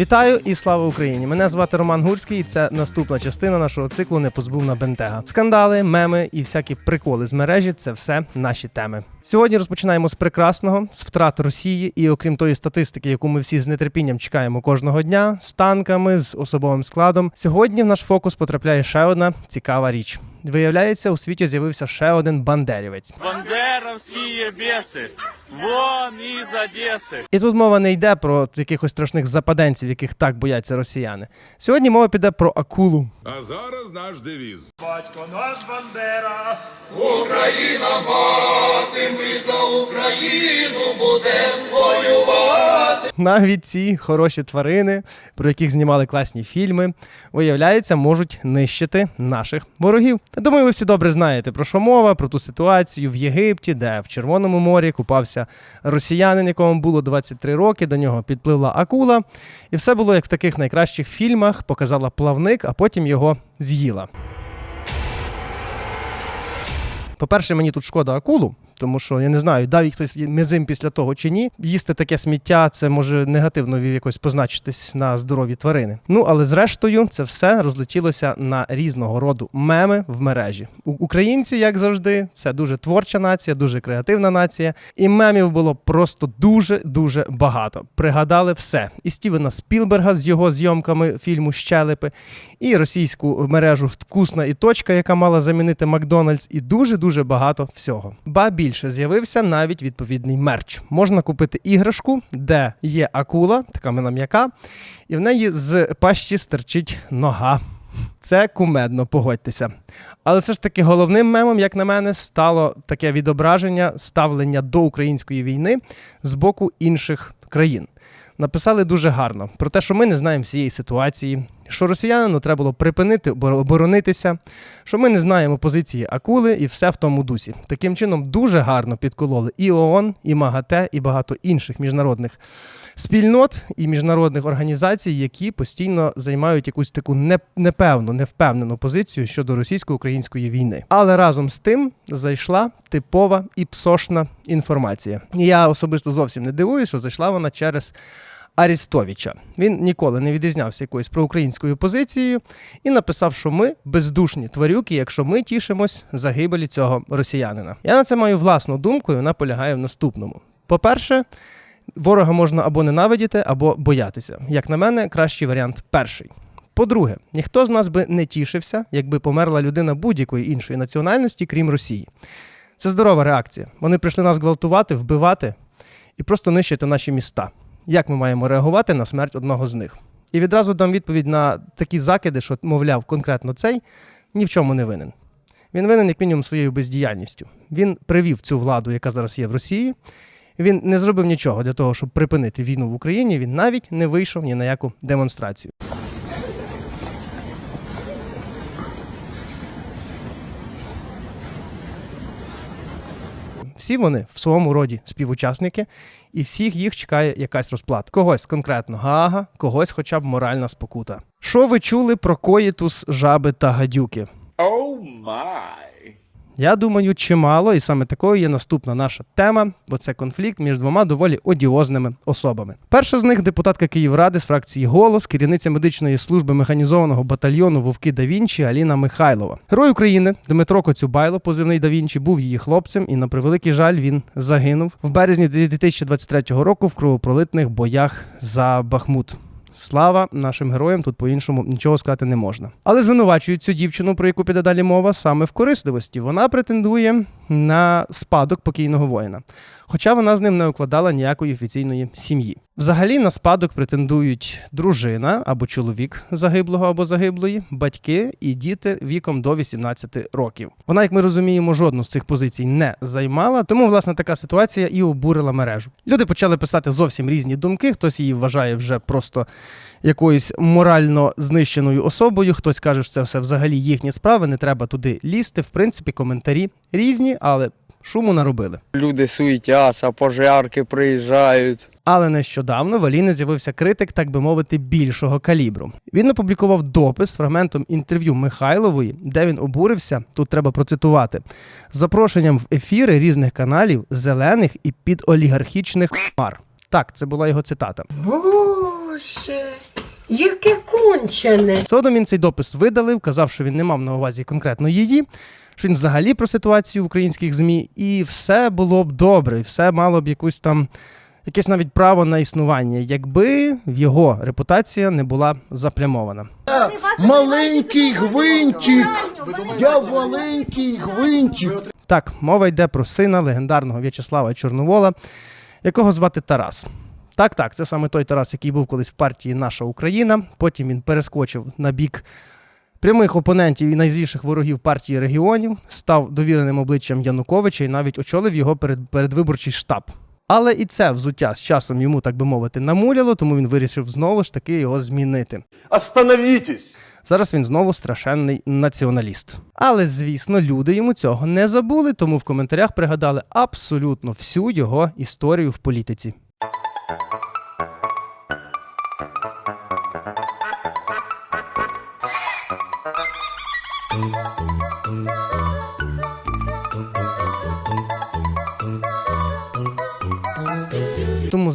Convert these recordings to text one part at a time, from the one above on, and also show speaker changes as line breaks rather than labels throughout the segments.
Вітаю і слава Україні! Мене звати Роман Гурський, і це наступна частина нашого циклу Непозбувна бентега. Скандали, меми і всякі приколи з мережі це все наші теми. Сьогодні розпочинаємо з прекрасного, з втрат Росії, і окрім тої статистики, яку ми всі з нетерпінням чекаємо кожного дня, з танками, з особовим складом. Сьогодні в наш фокус потрапляє ще одна цікава річ. Виявляється, у світі з'явився ще один бандерівець.
Бандеровские бесы. Вон из Одессы.
І тут мова не йде про якихось страшних западенців, яких так бояться росіяни. Сьогодні мова піде про акулу.
А зараз наш девіз.
Батько наш Бандера, Україна мати. Ми за Україну будемо воювати.
Навіть ці хороші тварини, про яких знімали класні фільми, виявляється, можуть нищити наших ворогів. Думаю, ви всі добре знаєте про що мова, про ту ситуацію в Єгипті, де в Червоному морі купався росіянин, якому було 23 роки. До нього підпливла акула, і все було як в таких найкращих фільмах. Показала плавник, а потім його з'їла. По-перше, мені тут шкода акулу, тому що я не знаю, дав їй хтось мезим після того чи ні. Їсти таке сміття це може негативно якось позначитись на здоров'ї тварини. Ну але зрештою, це все розлетілося на різного роду меми в мережі. Українці, як завжди, це дуже творча нація, дуже креативна нація. І мемів було просто дуже дуже багато. Пригадали все: і Стівена Спілберга з його зйомками фільму Щелепи, і російську мережу Вкусна і точка, яка мала замінити Макдональдс, і дуже дуже багато всього. Ба більше з'явився навіть відповідний мерч. Можна купити іграшку, де є акула, така мила м'яка, і в неї з пащі стерчить нога. Це кумедно, погодьтеся. Але все ж таки головним мемом, як на мене, стало таке відображення ставлення до української війни з боку інших країн. Написали дуже гарно про те, що ми не знаємо всієї ситуації, що росіянину треба було припинити оборонитися, що ми не знаємо позиції акули і все в тому дусі. Таким чином дуже гарно підкололи і ООН, і МАГАТЕ, і багато інших міжнародних спільнот і міжнародних організацій, які постійно займають якусь таку непевну, невпевнену позицію щодо російсько-української війни. Але разом з тим зайшла типова і псошна інформація. Я особисто зовсім не дивуюсь, що зайшла вона через. Арістовича він ніколи не відрізнявся якоюсь проукраїнською позицією і написав, що ми бездушні тварюки, якщо ми тішимось загибелі цього росіянина. Я на це маю власну думку, і вона полягає в наступному. По-перше, ворога можна або ненавидіти, або боятися. Як на мене, кращий варіант перший. По-друге, ніхто з нас би не тішився, якби померла людина будь-якої іншої національності, крім Росії. Це здорова реакція. Вони прийшли нас гвалтувати, вбивати і просто нищити наші міста. Як ми маємо реагувати на смерть одного з них? І відразу дам відповідь на такі закиди, що, мовляв, конкретно цей ні в чому не винен. Він винен, як мінімум, своєю бездіяльністю. Він привів цю владу, яка зараз є в Росії. Він не зробив нічого для того, щоб припинити війну в Україні. Він навіть не вийшов ні на яку демонстрацію. Всі вони в своєму роді співучасники, і всіх їх чекає якась розплата. Когось конкретно гага, когось хоча б моральна спокута. Що ви чули про коїтус, жаби та гадюки?
Оу май.
Я думаю, чимало, і саме такою є наступна наша тема, бо це конфлікт між двома доволі одіозними особами. Перша з них депутатка Київради з фракції Голос, керівниця медичної служби механізованого батальйону Вовки да Вінчі Аліна Михайлова. Герой України Дмитро Коцюбайло, позивний да Вінчі, був її хлопцем, і на превеликий жаль він загинув в березні 2023 року в кровопролитних боях за Бахмут. Слава нашим героям, тут по-іншому нічого сказати не можна. Але звинувачують цю дівчину, про яку піде далі мова, саме в корисливості. Вона претендує на спадок покійного воїна, хоча вона з ним не укладала ніякої офіційної сім'ї. Взагалі на спадок претендують дружина або чоловік загиблого або загиблої, батьки і діти віком до 18 років. Вона, як ми розуміємо, жодну з цих позицій не займала, тому власне така ситуація і обурила мережу. Люди почали писати зовсім різні думки. Хтось її вважає вже просто якоюсь морально знищеною особою. Хтось каже, що це все взагалі їхні справи, не треба туди лізти. В принципі, коментарі різні, але шуму наробили.
Люди суетяться, пожарки приїжджають.
Але нещодавно в Аліни з'явився критик, так би мовити, більшого калібру. Він опублікував допис з фрагментом інтерв'ю Михайлової, де він обурився. Тут треба процитувати з запрошенням в ефіри різних каналів зелених і підолігархічних мар. Так, це була його цитата.
Боже, яке кончене.
Згодом він цей допис видалив, казав, що він не мав на увазі конкретно її, що він взагалі про ситуацію в українських ЗМІ, і все було б добре, і все мало б якусь там. Якесь навіть право на існування, якби в його репутація не була заплямована.
Маленький гвинтик. Я маленький гвинтик.
Так, мова йде про сина легендарного В'ячеслава Чорновола, якого звати Тарас. Так, так, це саме той Тарас, який був колись в партії Наша Україна. Потім він перескочив на бік прямих опонентів і найзліших ворогів партії регіонів, став довіреним обличчям Януковича і навіть очолив його перед, передвиборчий штаб. Але і це взуття з часом йому, так би мовити, намуляло, тому він вирішив знову ж таки його змінити.
Остановитесь!
Зараз він знову страшенний націоналіст. Але звісно, люди йому цього не забули, тому в коментарях пригадали абсолютно всю його історію в політиці.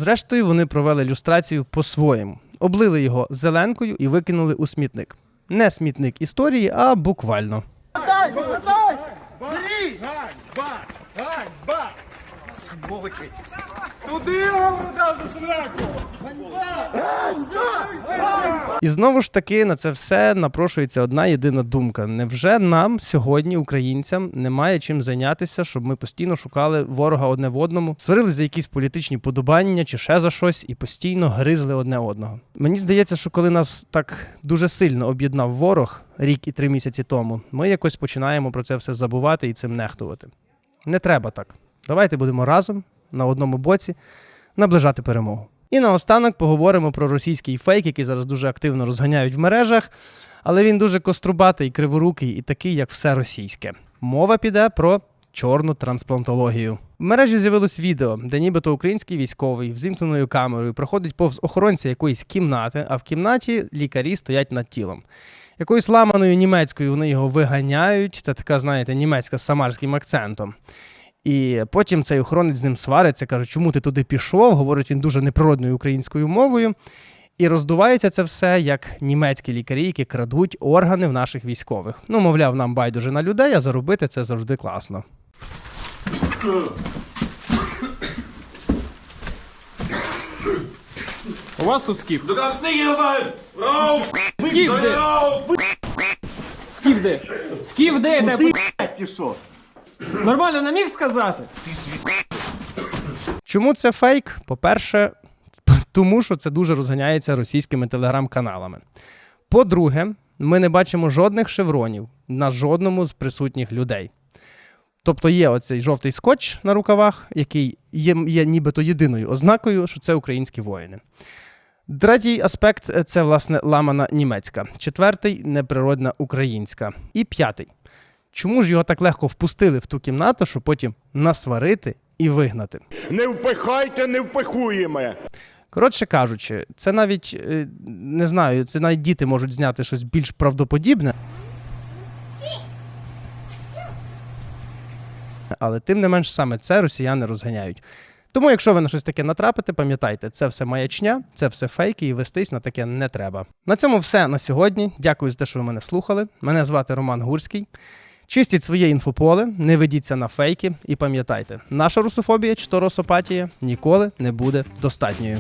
Зрештою, вони провели люстрацію по-своєму, облили його зеленкою і викинули у смітник. Не смітник історії, а буквально. І знову ж таки на це все напрошується одна єдина думка: невже нам сьогодні, українцям, немає чим зайнятися, щоб ми постійно шукали ворога одне в одному, сварили за якісь політичні подобання чи ще за щось, і постійно гризли одне одного? Мені здається, що коли нас так дуже сильно об'єднав ворог рік і три місяці тому, ми якось починаємо про це все забувати і цим нехтувати. Не треба так. Давайте будемо разом на одному боці наближати перемогу. І наостанок поговоримо про російський фейк, який зараз дуже активно розганяють в мережах, але він дуже кострубатий, криворукий і такий, як все російське. Мова піде про чорну трансплантологію. В мережі з'явилось відео, де нібито український військовий з вімкненою камерою проходить повз охоронця якоїсь кімнати, а в кімнаті лікарі стоять над тілом. Якоюсь ламаною німецькою вони його виганяють. Це така, знаєте, німецька з самарським акцентом. І потім цей охоронець з ним свариться, каже, чому ти туди пішов? Говорить він дуже неприродною українською мовою. І роздувається це все як німецькі лікарі, які крадуть органи в наших військових. Ну, мовляв, нам байдуже на людей, а заробити це завжди класно.
У вас тут скіф? Скіф де? Скіф де? Скіф де? Де пішов? Нормально не міг сказати?
Чому це фейк? По-перше, тому що це дуже розганяється російськими телеграм-каналами. По-друге, ми не бачимо жодних шевронів на жодному з присутніх людей. Тобто є оцей жовтий скотч на рукавах, який є, є нібито єдиною ознакою, що це українські воїни. Третій аспект це, власне, ламана німецька. Четвертий неприродна українська. І п'ятий. Чому ж його так легко впустили в ту кімнату, щоб потім насварити і вигнати?
Не впихайте, не впихуємо.
Коротше кажучи, це навіть е, не знаю, це навіть діти можуть зняти щось більш правдоподібне. Але тим не менш саме це росіяни розганяють. Тому, якщо ви на щось таке натрапите, пам'ятайте, це все маячня, це все фейки, і вестись на таке не треба. На цьому все на сьогодні. Дякую за те, що ви мене слухали. Мене звати Роман Гурський. Чистіть своє інфополе, не ведіться на фейки і пам'ятайте, наша русофобія чи то росопатія ніколи не буде достатньою.